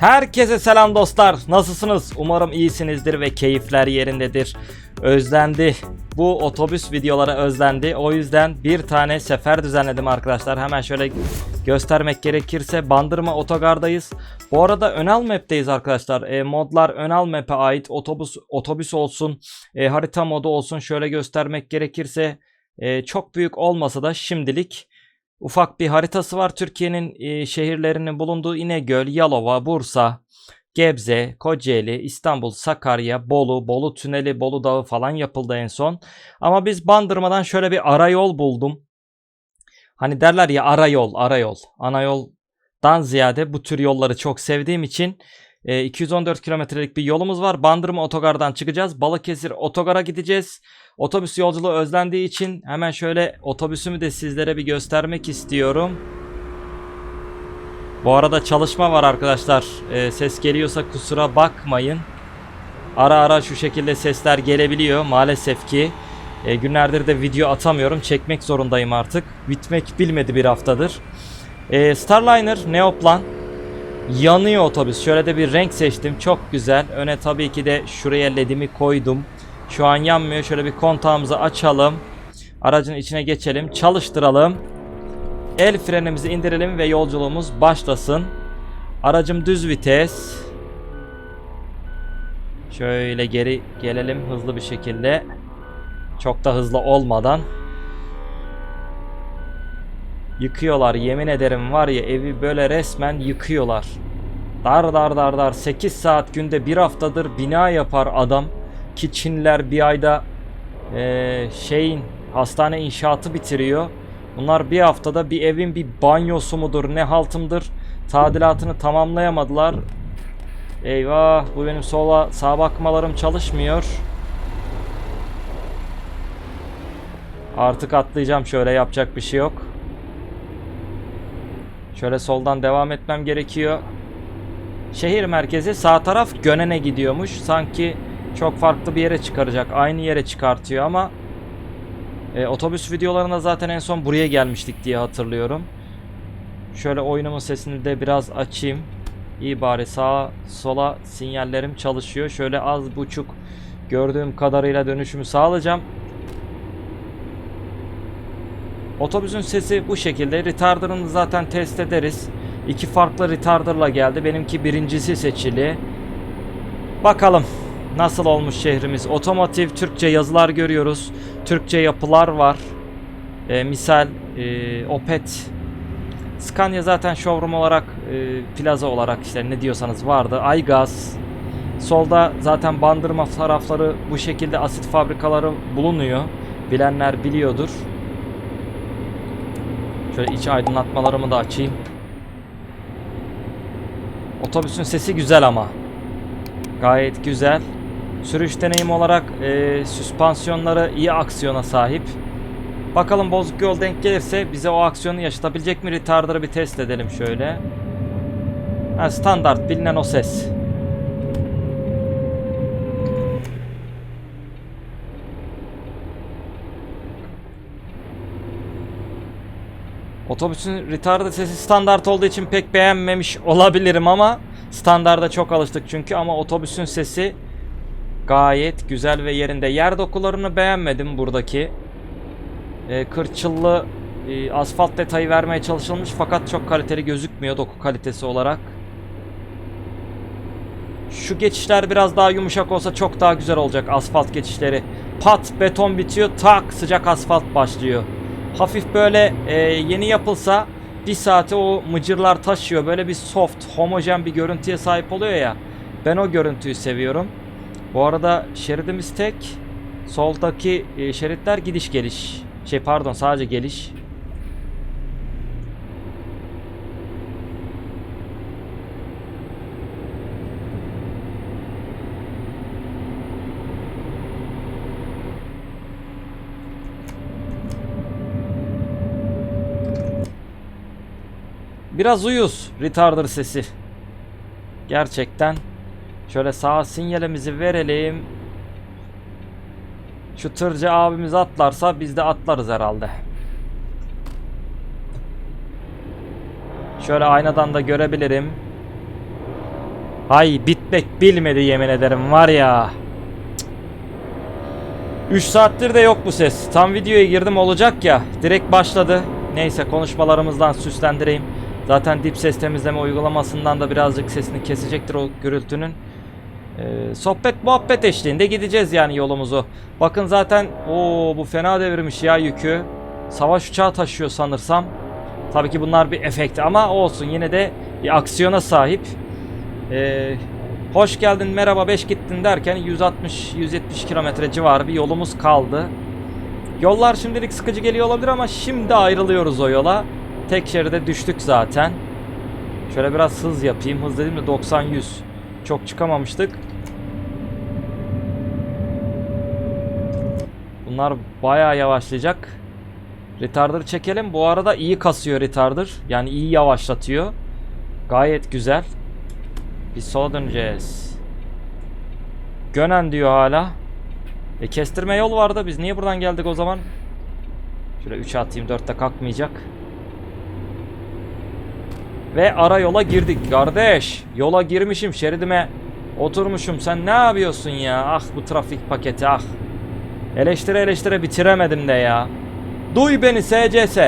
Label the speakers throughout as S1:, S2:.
S1: Herkese selam dostlar. Nasılsınız? Umarım iyisinizdir ve keyifler yerindedir. Özlendi. Bu otobüs videoları özlendi. O yüzden bir tane sefer düzenledim arkadaşlar. Hemen şöyle göstermek gerekirse Bandırma Otogar'dayız. Bu arada Önal Map'teyiz arkadaşlar. E, modlar Önal Map'e ait. Otobüs otobüs olsun, e, harita modu olsun. Şöyle göstermek gerekirse e, çok büyük olmasa da şimdilik ufak bir haritası var. Türkiye'nin e, şehirlerinin bulunduğu İnegöl, Yalova, Bursa, Gebze, Kocaeli, İstanbul, Sakarya, Bolu, Bolu Tüneli, Bolu Dağı falan yapıldı en son. Ama biz Bandırma'dan şöyle bir arayol buldum. Hani derler ya arayol, arayol. Ana yoldan ziyade bu tür yolları çok sevdiğim için e, 214 kilometrelik bir yolumuz var. Bandırma otogardan çıkacağız. Balıkesir otogara gideceğiz. Otobüs yolculuğu özlendiği için hemen şöyle otobüsümü de sizlere bir göstermek istiyorum. Bu arada çalışma var arkadaşlar. Ee, ses geliyorsa kusura bakmayın. Ara ara şu şekilde sesler gelebiliyor maalesef ki. Ee, günlerdir de video atamıyorum. Çekmek zorundayım artık. Bitmek bilmedi bir haftadır. Ee, Starliner Neoplan. Yanıyor otobüs. Şöyle de bir renk seçtim. Çok güzel. Öne tabii ki de şuraya ledimi koydum. Şu an yanmıyor. Şöyle bir kontağımızı açalım. Aracın içine geçelim. Çalıştıralım. El frenimizi indirelim ve yolculuğumuz başlasın. Aracım düz vites. Şöyle geri gelelim hızlı bir şekilde. Çok da hızlı olmadan. Yıkıyorlar yemin ederim var ya evi böyle resmen yıkıyorlar. Dar dar dar dar 8 saat günde bir haftadır bina yapar adam. Ki Çinliler bir ayda eee, şeyin hastane inşaatı bitiriyor. Bunlar bir haftada bir evin bir banyosu mudur ne haltımdır tadilatını tamamlayamadılar. Eyvah bu benim sola sağ bakmalarım çalışmıyor. Artık atlayacağım şöyle yapacak bir şey yok. Şöyle soldan devam etmem gerekiyor. Şehir merkezi sağ taraf Gönen'e gidiyormuş. Sanki çok farklı bir yere çıkaracak. Aynı yere çıkartıyor ama e, otobüs videolarında zaten en son buraya gelmiştik diye hatırlıyorum. Şöyle oyunumun sesini de biraz açayım. İyi bari sağa sola sinyallerim çalışıyor. Şöyle az buçuk gördüğüm kadarıyla dönüşümü sağlayacağım. Otobüsün sesi bu şekilde. Retarder'ını zaten test ederiz. İki farklı retarder'la geldi. Benimki birincisi seçili. Bakalım nasıl olmuş şehrimiz. Otomotiv Türkçe yazılar görüyoruz. Türkçe yapılar var. Ee, misal e, Opet Scania zaten showroom olarak e, plaza olarak işte ne diyorsanız vardı. Aygaz Solda zaten bandırma tarafları bu şekilde asit fabrikaları bulunuyor. Bilenler biliyordur. Şöyle iç aydınlatmalarımı da açayım. Otobüsün sesi güzel ama. Gayet güzel. Sürüş deneyim olarak e, süspansiyonları iyi aksiyona sahip. Bakalım bozuk yol denk gelirse bize o aksiyonu yaşatabilecek mi? Retarder'ı bir test edelim şöyle. Ha, standart bilinen o ses. Otobüsün retarder sesi standart olduğu için pek beğenmemiş olabilirim ama standarda çok alıştık çünkü ama otobüsün sesi gayet güzel ve yerinde. Yer dokularını beğenmedim buradaki. Ee, kırçıllı e, asfalt detayı vermeye çalışılmış fakat çok kaliteli gözükmüyor doku kalitesi olarak. Şu geçişler biraz daha yumuşak olsa çok daha güzel olacak asfalt geçişleri. Pat beton bitiyor tak sıcak asfalt başlıyor. Hafif böyle e, yeni yapılsa bir saate o mıcırlar taşıyor. Böyle bir soft, homojen bir görüntüye sahip oluyor ya. Ben o görüntüyü seviyorum. Bu arada şeridimiz tek. Soldaki e, şeritler gidiş geliş. Şey pardon sadece geliş. Biraz uyuz retarder sesi. Gerçekten. Şöyle sağ sinyalimizi verelim. Şu tırcı abimiz atlarsa biz de atlarız herhalde. Şöyle aynadan da görebilirim. Ay bitmek bilmedi yemin ederim var ya. 3 saattir de yok bu ses. Tam videoya girdim olacak ya. Direkt başladı. Neyse konuşmalarımızdan süslendireyim. Zaten dip ses temizleme uygulamasından da birazcık sesini kesecektir o gürültünün. Ee, sohbet muhabbet eşliğinde gideceğiz yani yolumuzu. Bakın zaten o bu fena devirmiş ya yükü. Savaş uçağı taşıyor sanırsam. Tabii ki bunlar bir efekt ama olsun yine de bir aksiyona sahip. Ee, hoş geldin merhaba 5 gittin derken 160-170 kilometre civarı bir yolumuz kaldı. Yollar şimdilik sıkıcı geliyor olabilir ama şimdi ayrılıyoruz o yola. Tek şeride düştük zaten. Şöyle biraz hız yapayım. Hız dedim de 90-100. Çok çıkamamıştık. Bunlar bayağı yavaşlayacak. Retarder çekelim. Bu arada iyi kasıyor retarder. Yani iyi yavaşlatıyor. Gayet güzel. Biz sola döneceğiz. Gönen diyor hala. E kestirme yol vardı. Biz niye buradan geldik o zaman? Şöyle 3'e atayım. 4'te kalkmayacak. Ve ara yola girdik. Kardeş yola girmişim şeridime oturmuşum. Sen ne yapıyorsun ya? Ah bu trafik paketi ah. Eleştire eleştire bitiremedim de ya. Duy beni SCS.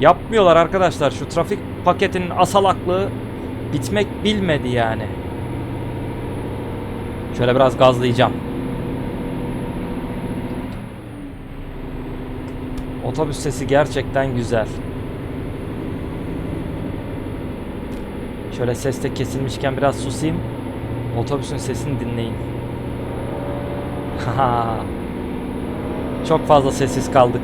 S1: Yapmıyorlar arkadaşlar. Şu trafik paketinin asalaklığı bitmek bilmedi yani. Şöyle biraz gazlayacağım. Otobüs sesi gerçekten güzel. Şöyle seste kesilmişken biraz susayım. Otobüsün sesini dinleyin. Çok fazla sessiz kaldık.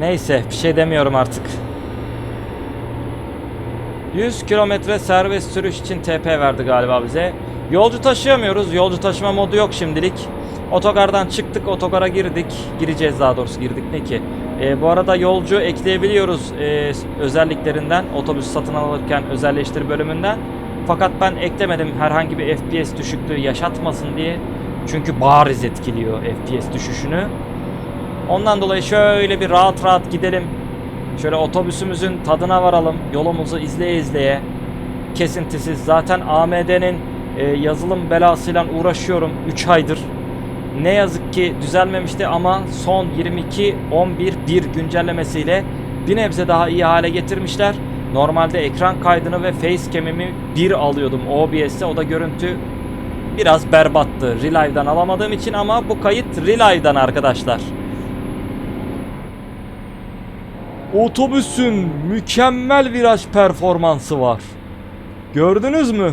S1: Neyse bir şey demiyorum artık. 100 kilometre serbest sürüş için TP verdi galiba bize. Yolcu taşıyamıyoruz. Yolcu taşıma modu yok şimdilik. Otogardan çıktık, otogara girdik. Gireceğiz daha doğrusu girdik ne ki. Ee, bu arada yolcu ekleyebiliyoruz e, özelliklerinden. Otobüs satın alırken özelleştir bölümünden. Fakat ben eklemedim herhangi bir FPS düşüklüğü yaşatmasın diye. Çünkü bariz etkiliyor FPS düşüşünü. Ondan dolayı şöyle bir rahat rahat gidelim. Şöyle otobüsümüzün tadına varalım. Yolumuzu izleye izleye. Kesintisiz. Zaten AMD'nin e, yazılım belasıyla uğraşıyorum 3 aydır. Ne yazık ki düzelmemişti ama son 22.11.1 güncellemesiyle bir nebze daha iyi hale getirmişler. Normalde ekran kaydını ve facecam'imi 1 alıyordum OBS'te. O da görüntü biraz berbattı. Relive'dan alamadığım için ama bu kayıt Relive'dan arkadaşlar. Otobüsün mükemmel viraj performansı var. Gördünüz mü?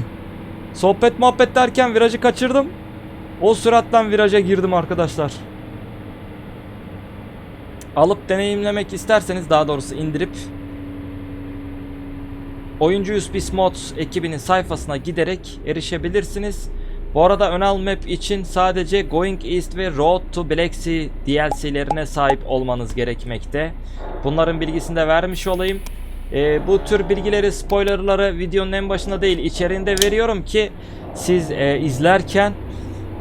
S1: Sohbet muhabbet derken virajı kaçırdım. O süratten viraja girdim arkadaşlar. Alıp deneyimlemek isterseniz daha doğrusu indirip Oyuncu USB Mods ekibinin sayfasına giderek erişebilirsiniz. Bu arada Önal Map için sadece Going East ve Road to Black Sea DLC'lerine sahip olmanız gerekmekte. Bunların bilgisini de vermiş olayım. Ee, bu tür bilgileri, spoilerları videonun en başında değil içeriğinde veriyorum ki siz e, izlerken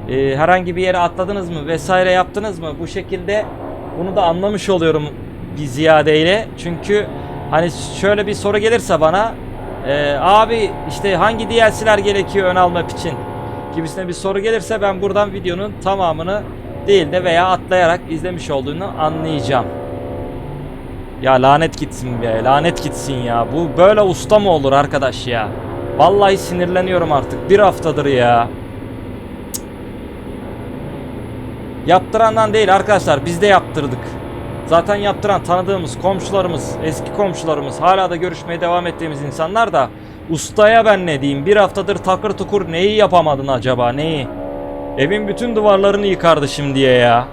S1: e, herhangi bir yere atladınız mı vesaire yaptınız mı bu şekilde bunu da anlamış oluyorum bir ziyadeyle. Çünkü hani şöyle bir soru gelirse bana e, abi işte hangi DLC'ler gerekiyor ön almak için gibisine bir soru gelirse ben buradan videonun tamamını değil de veya atlayarak izlemiş olduğunu anlayacağım. Ya lanet gitsin be lanet gitsin ya bu böyle usta mı olur arkadaş ya. Vallahi sinirleniyorum artık bir haftadır ya. Yaptırandan değil arkadaşlar biz de yaptırdık. Zaten yaptıran tanıdığımız komşularımız, eski komşularımız, hala da görüşmeye devam ettiğimiz insanlar da ustaya ben ne diyeyim bir haftadır takır tukur neyi yapamadın acaba neyi? Evin bütün duvarlarını yıkardı şimdiye ya.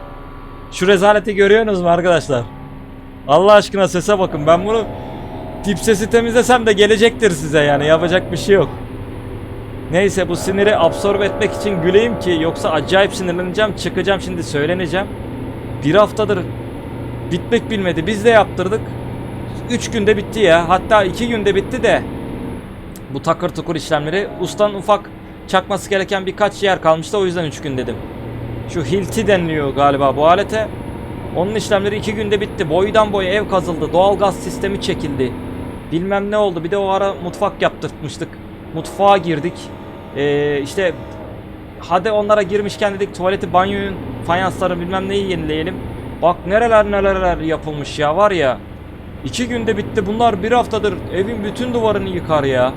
S1: Şu rezaleti görüyorsunuz mu arkadaşlar? Allah aşkına sese bakın ben bunu tip sesi temizlesem de gelecektir size yani yapacak bir şey yok. Neyse bu siniri absorbe etmek için güleyim ki yoksa acayip sinirleneceğim çıkacağım şimdi söyleneceğim. Bir haftadır bitmek bilmedi biz de yaptırdık. 3 günde bitti ya hatta 2 günde bitti de bu takır tukur işlemleri ustan ufak çakması gereken birkaç yer kalmıştı o yüzden 3 gün dedim. Şu hilti deniliyor galiba bu alete. Onun işlemleri 2 günde bitti. Boydan boya ev kazıldı. Doğalgaz sistemi çekildi. Bilmem ne oldu. Bir de o ara mutfak yaptırtmıştık. Mutfağa girdik. Ee, işte hadi onlara girmişken dedik tuvaleti, banyoyu, fayansları bilmem neyi yenileyelim. Bak nereler neler yapılmış ya var ya. İki günde bitti. Bunlar bir haftadır evin bütün duvarını yıkar ya.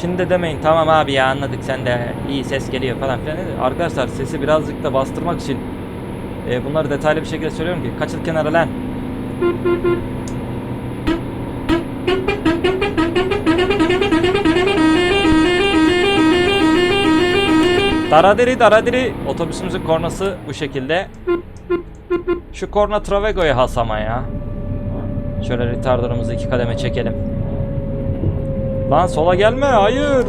S1: Şimdi de demeyin tamam abi ya anladık sen de iyi ses geliyor falan filan. Arkadaşlar sesi birazcık da bastırmak için e, bunları detaylı bir şekilde söylüyorum ki kaçıl kenara lan. Daradiri daradiri otobüsümüzün kornası bu şekilde. Şu korna Travego'ya has ama ya. Şöyle retarderımızı iki kademe çekelim. Lan sola gelme hayır.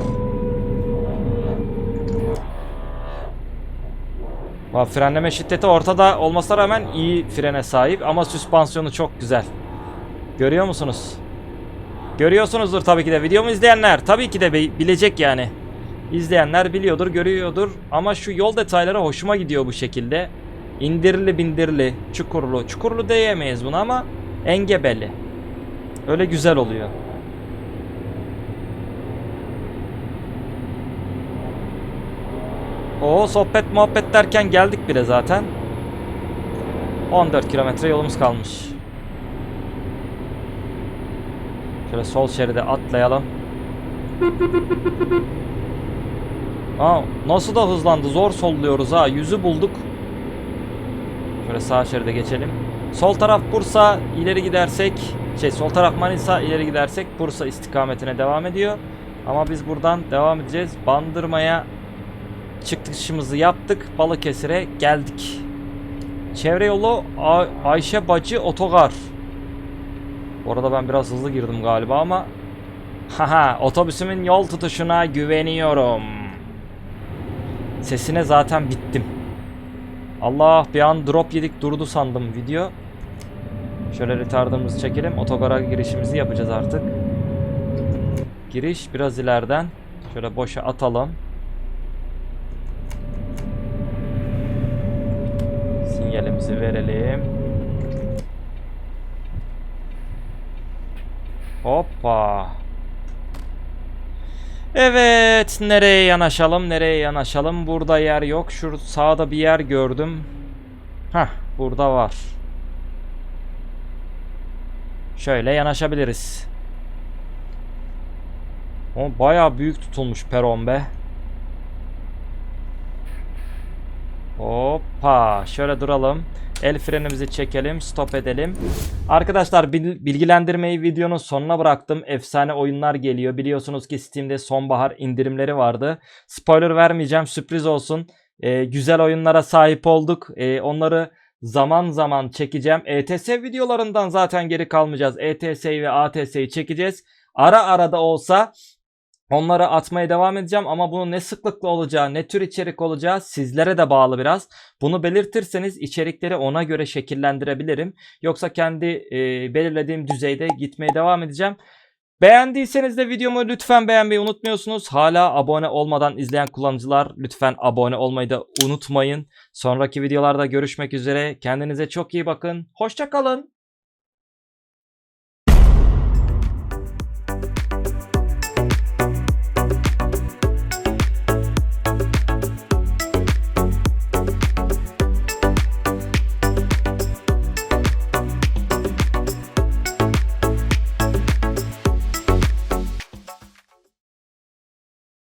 S1: Bak frenleme şiddeti ortada olmasına rağmen iyi frene sahip ama süspansiyonu çok güzel. Görüyor musunuz? Görüyorsunuzdur tabii ki de. Videomu izleyenler tabii ki de bi- bilecek yani. İzleyenler biliyordur, görüyordur ama şu yol detayları hoşuma gidiyor bu şekilde. İndirili bindirili, çukurlu. Çukurlu diyemeyiz buna ama engebeli. Öyle güzel oluyor. O sohbet muhabbet derken geldik bile zaten. 14 kilometre yolumuz kalmış. Şöyle sol şeride atlayalım. Aa, nasıl da hızlandı. Zor solluyoruz ha. Yüzü bulduk. Şöyle sağ şeride geçelim. Sol taraf Bursa ileri gidersek şey sol taraf Manisa ileri gidersek Bursa istikametine devam ediyor. Ama biz buradan devam edeceğiz. Bandırmaya çıkışımızı yaptık. Balıkesir'e geldik. Çevre yolu A- Ayşe Bacı Otogar. Bu arada ben biraz hızlı girdim galiba ama Haha otobüsümün yol tutuşuna güveniyorum. Sesine zaten bittim. Allah bir an drop yedik durdu sandım video. Şöyle retardımızı çekelim. Otogara girişimizi yapacağız artık. Giriş biraz ileriden. Şöyle boşa atalım. Sinyalimizi verelim. Hoppa. Evet, nereye yanaşalım? Nereye yanaşalım? Burada yer yok. Şu sağda bir yer gördüm. Hah, burada var. Şöyle yanaşabiliriz. O bayağı büyük tutulmuş peron be. Hoppa, şöyle duralım. El frenimizi çekelim, stop edelim. Arkadaşlar bil- bilgilendirmeyi videonun sonuna bıraktım. Efsane oyunlar geliyor. Biliyorsunuz ki Steam'de sonbahar indirimleri vardı. Spoiler vermeyeceğim, sürpriz olsun. Ee, güzel oyunlara sahip olduk. Ee, onları zaman zaman çekeceğim. ETS videolarından zaten geri kalmayacağız. ETS'yi ve ATS'yi çekeceğiz. Ara ara da olsa Onları atmaya devam edeceğim ama bunun ne sıklıkla olacağı, ne tür içerik olacağı sizlere de bağlı biraz. Bunu belirtirseniz içerikleri ona göre şekillendirebilirim. Yoksa kendi e, belirlediğim düzeyde gitmeye devam edeceğim. Beğendiyseniz de videomu lütfen beğenmeyi unutmuyorsunuz. Hala abone olmadan izleyen kullanıcılar lütfen abone olmayı da unutmayın. Sonraki videolarda görüşmek üzere. Kendinize çok iyi bakın. Hoşçakalın.